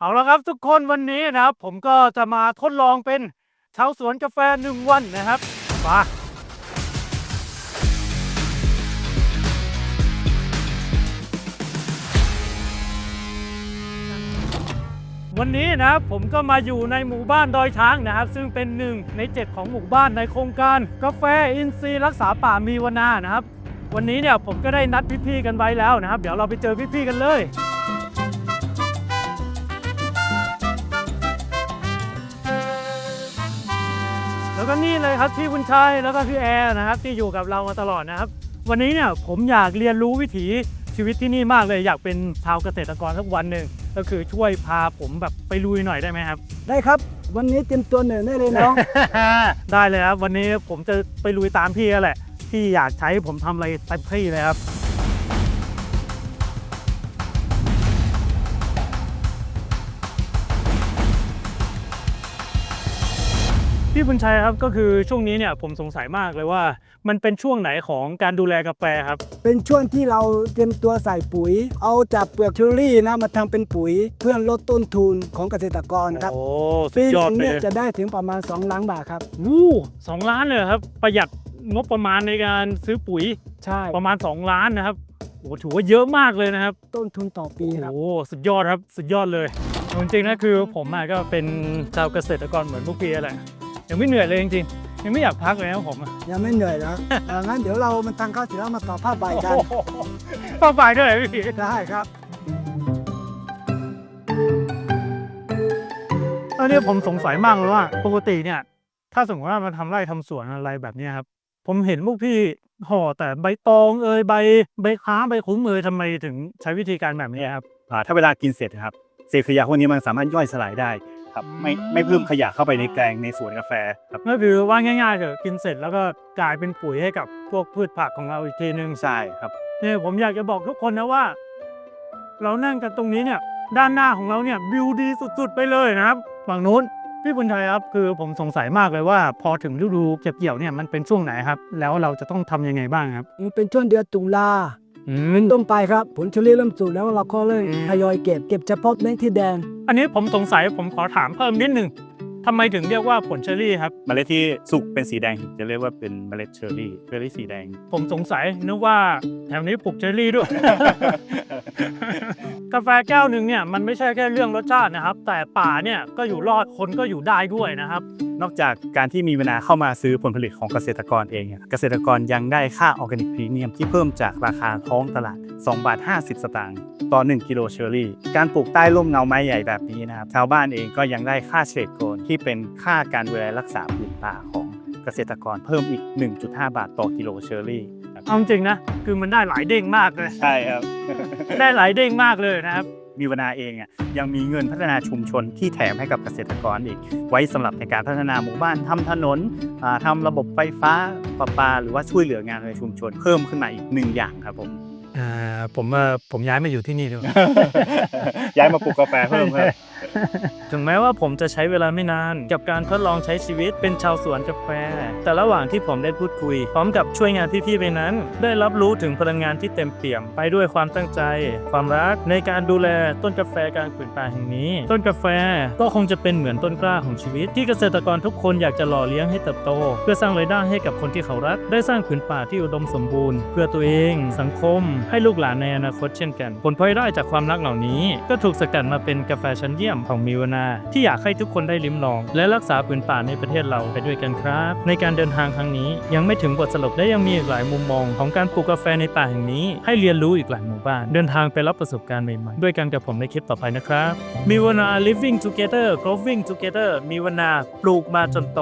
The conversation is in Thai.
เอาละครับทุกคนวันนี้นะครับผมก็จะมาทดลองเป็นชาวสวนกาแฟหนึ่งวันนะครับมาวันนี้นะครับผมก็มาอยู่ในหมู่บ้านดอยช้างนะครับ ซึ่งเป็นหนึ่งในเจ็ดของหมู่บ้านในโครงการ กาแฟอินทรีย์รักษาป่ามีวนานะครับ วันนี้เนี่ยผมก็ได้นัดพี่ๆกันไว้แล้วนะครับ เดี๋ยวเราไปเจอพี่ๆกันเลย แล้วก็นี่เลยครับพี่บุญชัยแล้วก็พี่แอร์นะครับที่อยู่กับเรามาตลอดนะครับ วันนี้เนี่ยผมอยากเรียนรู้วิถีชีวิตที่นี่มากเลยอยากเป็นชาวเกษตรกรสักวันหนึ่งก็คือช่วยพาผมแบบไปลุยหน่อยได้ไหมครับ ได้ครับ วันนี้เตรียมตัวเหนื่อยได้เลยน้อง ได้เลยครับวันนี้ผมจะไปลุยตามพี่แล้วแหละพี่อยากใช้ผมทำอะไรเต็มที่เลยครับ พี่บุญชัยครับก็คือช่วงนี้เนี่ยผมสงสัยมากเลยว่า มันเป็นช่วงไหนของการดูแลกาแฟครับ เป็นช่วงที่เราเตรียมตัวใส่ปุ๋ย เอาจากเปลือกเชอรี่นะมาทำเป็นปุ๋ย เพื่อลดต้นทุนของเกษตรกรครับโอ้สุปีดหยอดนึงไปเนี่ยเลยจะได้ถึงประมาณ 2 ล้านบาทครับวู้สองล้านเลยเหรอครับ ประหยัดงบประมาณในการซื้อปุ๋ยใช่ประมาณ 2 ล้านนะครับโอ้ถือว่าเยอะมากเลยนะครับ ต้นทุนต่อปีครับโอ้สุดยอดครับสุดยอดเลยจริงๆนะคือผมอะก็เป็นชาวเกษตรกรเหมือนพวกพี่แหละ ยังไม่เหนื่อยเลยจริงๆยังไม่อยากพักเลยนะผมอะยังไม่เหนื่อยนะเอองั้นเดี๋ยวเรามันทางเข้าเสร็จแล้วมาต่อผ้าใบกันโอ้โหป้าฝ่ายด้วยเหรอพี่ ได้ครับอันนี้ผมสงสัยมากเลยว่าปกติเนี่ย ถ้าสมมติว่ามาทำไร่ทำสวนอะไรแบบเนี้ยครับ ผมเห็นพวกพี่ห่อแต่ใบตองเอยใบใบค้าใบคุ้มเอยทำไมถึงใช้วิธีการแบบนี้ครับ อ่าถ้าเวลากินเสร็จนะครับเศษขยะพวกนี้มันสามารถย่อยสลายได้ ครับไม่อืมไม่เพิ่มขยะเข้าไปในแกลงในสวนกาแฟครับก็คือว่าง่ายๆเถอะกินเสร็จแล้วก็กลายเป็นปุ๋ยให้กับพวกพืชผักของเราอีกทีนึงใช่ครับเนี่ยผมอยากจะบอกทุกคนนะว่า เรานั่งกันตรงนี้เนี่ยด้านหน้าของเราเนี่ยวิวดีสุดๆ ไปเลยนะครับฝั่งนู้นพี่บุญชัยครับคือผมสงสัยมากเลยว่า พอถึงฤดูเก็บเกี่ยวเนี่ยมันเป็นช่วงไหนครับ แล้วเราจะต้องทำยังไงบ้างครับ มันเป็นช่วงเดือนตุลา อืมต้นไปครับ ผลเชอรี่เริ่มสุกแล้วเราก็เลยอืมทยอยเก็บเก็บเฉพาะเม็ดที่แดง อันนี้ผมสงสัยผมขอถามเพิ่มนิดหนึ่ง ทำไมถึงเรียกว่าผลเชอรี่ครับ เมล็ดที่สุกเป็นสีแดงถึงจะเรียกว่าเป็นเมล็ดเชอร์รี่เชอร์รี่สีแดง ผมสงสัยนึกว่าแถวนี้ปลูกเชอรี่ด้วย กาแฟแก้วหนึ่งเนี่ยมันไม่ใช่แค่เรื่องรสชาตินะครับ แต่ป่าเนี่ยก็อยู่รอดคนก็อยู่ได้ด้วยนะครับ นอกจากการที่มีเวลาเข้ามาซื้อผลผลิตของเกษตรกรเองอะเกษตรกรยังได้ค่าออร์แกนิกพรีเมียมที่เพิ่มจากราคาท้องตลาด 2 บาท 50 สตางค์ต่อ 1 กิโลเชอร์รี่ การปลูกใต้ร่มเงาไม้ใหญ่แบบนี้นะครับ ชาวบ้านเองก็ยังได้ค่าเฉดโกนที่เป็นค่าการดูแลรักษาผืนป่าของเกษตรกรเพิ่มอีก 1.5 บาทต่อกิโลเชอร์รี่ครับเอาจริงๆนะ คือมันได้หลายเด้งมากเลย ใช่ครับ ได้หลายเด้งมากเลยนะครับมีวนาเองอะยังมีเงินพัฒนาชุมชนที่แถมให้กับเกษตรกรอีก ไว้สำหรับในการพัฒนาหมู่บ้านทำถนนอ่าทำระบบไฟฟ้าประปา หรือว่าช่วยเหลืองานในชุมชนเพิ่มขึ้นมาอีกหนึ่งอย่างครับผม อ่าผมว่าผมย้ายมาอยู่ที่นี่ดีกว่า ย้ายมาปลูกกาแฟเพิ่มครับ ถึงแม้ว่าผมจะใช้เวลาไม่นาน กับการทดลองใช้ชีวิตเป็นชาวสวนกาแฟ แต่ระหว่างที่ผมได้พูดคุย พร้อมกับช่วยงานพี่ๆไปนั้น ได้รับรู้ถึงพลังงานที่เต็มเปี่ยมไปด้วยความตั้งใจ ความรักในการดูแลต้นกาแฟกลางผืนป่าแห่งนี้ ต้นกาแฟก็คงจะเป็นเหมือนต้นกล้าของชีวิต ที่เกษตรกรทุกคนอยากจะหล่อเลี้ยงให้เติบโต เพื่อสร้างรายได้ให้กับคนที่เขารัก ได้สร้างผืนป่าที่อุดมสมบูรณ์ เพื่อตัวเอง สังคมให้ลูกหลานในอนาคตเช่นกัน ผลพลอยได้จากความรักเหล่านี้ ก็ถูกสกัดมาเป็นกาแฟชั้นเยี่ยมของมิวนา ที่อยากให้ทุกคนได้ลิ้มลอง และรักษาผืนป่าในประเทศเราไปด้วยกันครับ ในการเดินทางครั้งนี้ยังไม่ถึงบทสรุปและยังมีอีกหลายมุมมองของการปลูกกาแฟในป่าแห่งนี้ ให้เรียนรู้อีกหลายหมู่บ้าน เดินทางไปรับประสบการณ์ใหม่ๆด้วยกันกับผมในคลิปต่อไปนะครับมิวนา living together growing together มิวนาปลูกมาจนโต